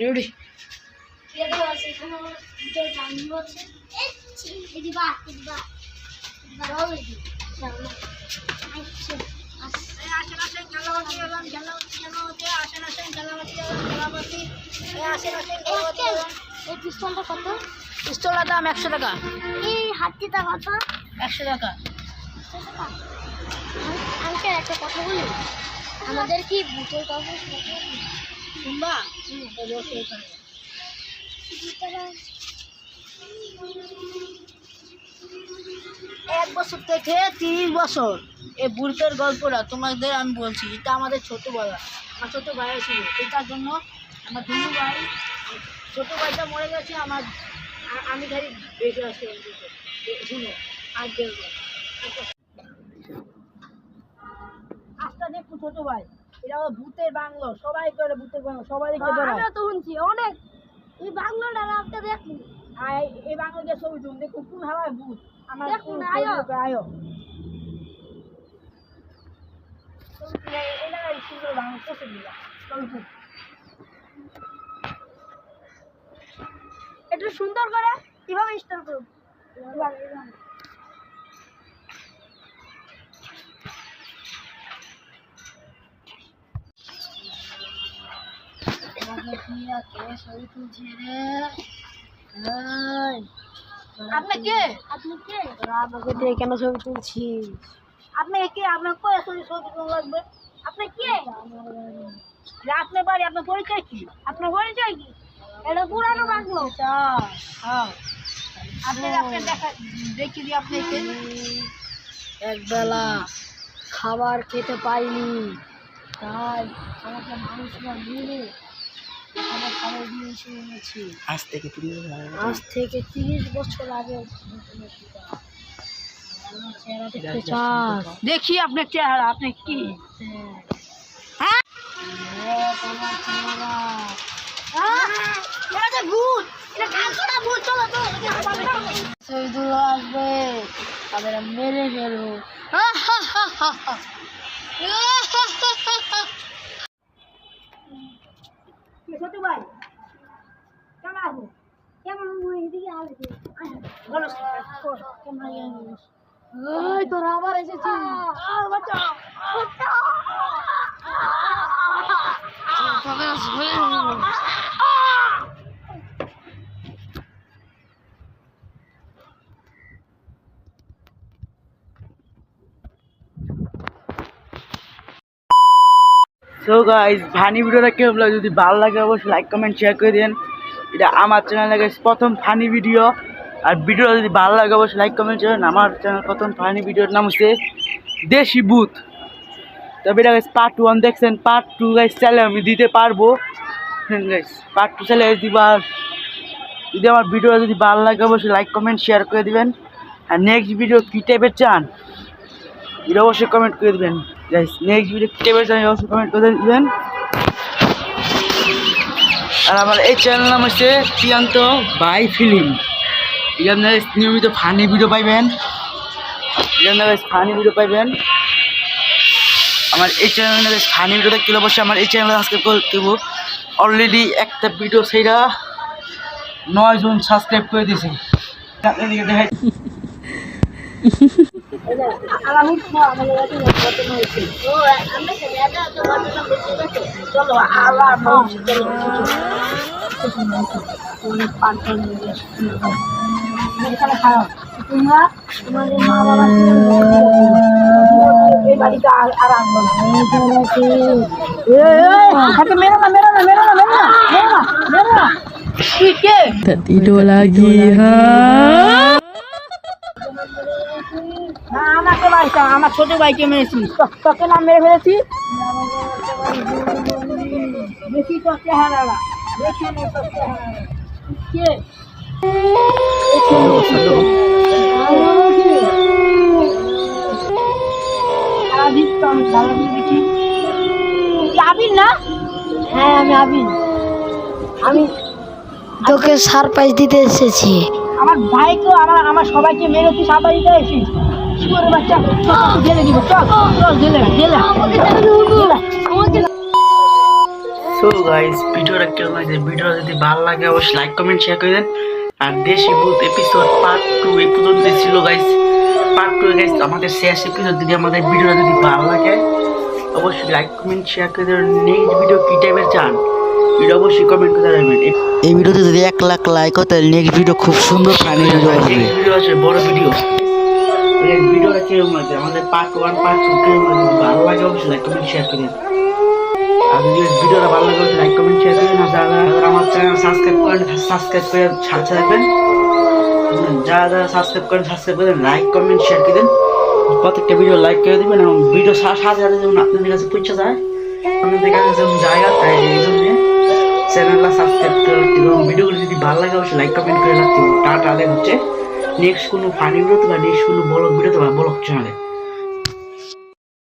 Ready. এই পিস্তলটা কত পিস্তলের দাম একশো টাকা। এই হাতিটা কত একশো টাকা। আঙ্কেল একটা কথা বলি? আমাদের কি বুটের কাগজ এক বছর থেকে তিরিশ বছর এই বুড়কের গল্পটা তোমাদের আমি বলছি, এটা আমাদের ছোট ভাই আমার ছোট ভাই ছিল এটার জন্য আমার দুনু ভাই, ছোট ভাইটা মরে গেছে, আমার আমি খালি বেঁচে আসতে শুনো, আর দেখব আজটা দেখো ছোট ভাই। এটা হলো ভূতের বাংলো সবাই করে ভূতের বাংলো সবাই দেখতে পারে তো শুনছি অনেক। এই বাংলাটা রাখতে দেখুন। আর এই বাংলাকে ছবি তুলুন দেখুন কোন হাওয়ায় ভূত। আমার দেখুন, আয়ো। আয়ো। এই জায়গায় সুন্দর বাংলা পোষে দিলা একটু সুন্দর করে কীভাবে স্টার করুন? এবার, এবার। তোমাকে কি আছে ছবি তুলছি রে এই, আপনি কে আপনি কে আমাকে দিয়ে কেন ছবি তুলছিস? আপনি কে? আপনার কয়ে ছবি ছবি লাগবে? আপনি কে? আপনার বাড়ি আপনার পরিচয় কি? আপনার পরিচয় কি? এটা পুরানো বাংলো হ্যাঁ আপনি আপনি দেখা দেখি দিই একবেলা খাবার খেতে পাইনি। তাই আমাকে মানুষরা মিলে আজ থেকে তুমি আজ থেকে তিরিশ বছর আগে দেখি আপনার চেহারা আপনি কি? হ্যাঁ? আসবে। তাদের মেরে ফেলব ছোট ভাই কেমন আছো কেমন এদিকে আসবে এই, তোরা আবার গাইস ফানি ভিডিওটা কেমন লাগে যদি ভালো লাগে, অবশ্যই লাইক কমেন্ট শেয়ার করে দিন। এটা আমার চ্যানেলে প্রথম ফানি ভিডিও আর ভিডিও যদি ভালো লাগে, অবশ্যই লাইক কমেন্ট শেয়ার আমার চ্যানেল প্রথম ফানি ভিডিওর নাম হচ্ছে দেশি বুথ তবে এটা গাইস পার্ট ওয়ান দেখছেন? পার্ট টু গাইস চাইলে আমি দিতে পারব। গাইস পার্ট টু চাইলে দিবা। যদি আমার ভিডিওটা যদি ভালো লাগে, অবশ্যই লাইক কমেন্ট শেয়ার করে দিবেন। আর নেক্সট ভিডিও কী টাইপের চান? এটা অবশ্যই কমেন্ট করে দেবেন। গাইস নেক্সট ভিডিও কী টাইপের চান অবশ্যই কমেন্ট করে দিবেন। আর আমার এই চ্যানেল নাম হচ্ছে প্রিয়ান্ত বাই ফিল্ম এখানে নিয়মিত ফানি ভিডিও পাইবেন। ফানি ভিডিও পাইবেন। আমার এই চ্যানেলে ফানি ভিডিও দেখতে অবশ্যই আমার এই চ্যানেলে সাবস্ক্রাইব করে দেবো অলরেডি একটা ভিডিও সেইটা নয় জন সাবস্ক্রাইব করে দিয়েছে দেখাই চলো এখানে খারাপ তোমরা তোমাদের মা বাবা এই বাড়িতে আর আর আসব না মেরো না মেরো না মেরো না মেরো না মেরো না মেরো না কি কে না আমাকে বাড়িতে আমার ছোট ভাইকে মেরেছি তোকে নাম মেরে ফেলেছি দেখি তো চেহারা দেখি নে তোর চেহারা কে আবির না? হ্যাঁ আমি আবির। আমি তোকে সারপ্রাইজ দিতে এসেছি। আমার ভাইকে আমার আমার সবাইকে মেরে তুই সাঁতার দিতে বাচ্চা? দিব চল চল জেলে সো সো গাইস লাগছে ভিডিওটা যদি ভালো লাগে অবশ্যই লাইক কমেন্ট শেয়ার করে দেন। আর দেশি ভূত এপিসোড পার্ট টু এই পর্যন্ত ছিল গাইস পার্ট টু গাইস আমাদের শেষ এপিসোড যদি আমাদের ভিডিওটা যদি ভালো লাগে অবশ্যই লাইক কমেন্ট শেয়ার করে দেবেন। নেক্সট ভিডিও কী টাইপের চান? এটা অবশ্যই কমেন্ট করে জানাবেন। এই ভিডিওতে যদি এক লাখ লাইক হয় তাহলে নেক্সট ভিডিও খুব সুন্দর ফানি ভিডিও আসবে ভিডিও আছে বড় ভিডিও ভিডিওটা কেমন লাগছে আমাদের পার্ট ওয়ান পার্ট টু ভালো লাগে অবশ্যই লাইক কমেন্ট শেয়ার করে ভিডিওটা ভালো লাগে লাইক কমেন্ট শেয়ার আর সাবস্ক্রাইব করেন সাবস্ক্রাইব করে যারা সাবস্ক্রাইব করেন সাবস্ক্রাইব করে লাইক কমেন্ট শেয়ার প্রত্যেকটা ভিডিও লাইক করে দেবেন এবং ভিডিও সাথে সাথে যেমন আপনাদের কাছে পৌঁছে যায়, আপনাদের কাছে যেমন জায়গা তাই এই জন্য চ্যানেলটা সাবস্ক্রাইব করে ভিডিওগুলো যদি ভালো লাগে, অবশ্যই লাইক কমেন্ট করে রাখতে টাটা হচ্ছে নেক্সট কোনো ফানি ভিডিওতে বা নেক্সট কোনো বড় ভিডিওতে বা বড় চ্যানেলে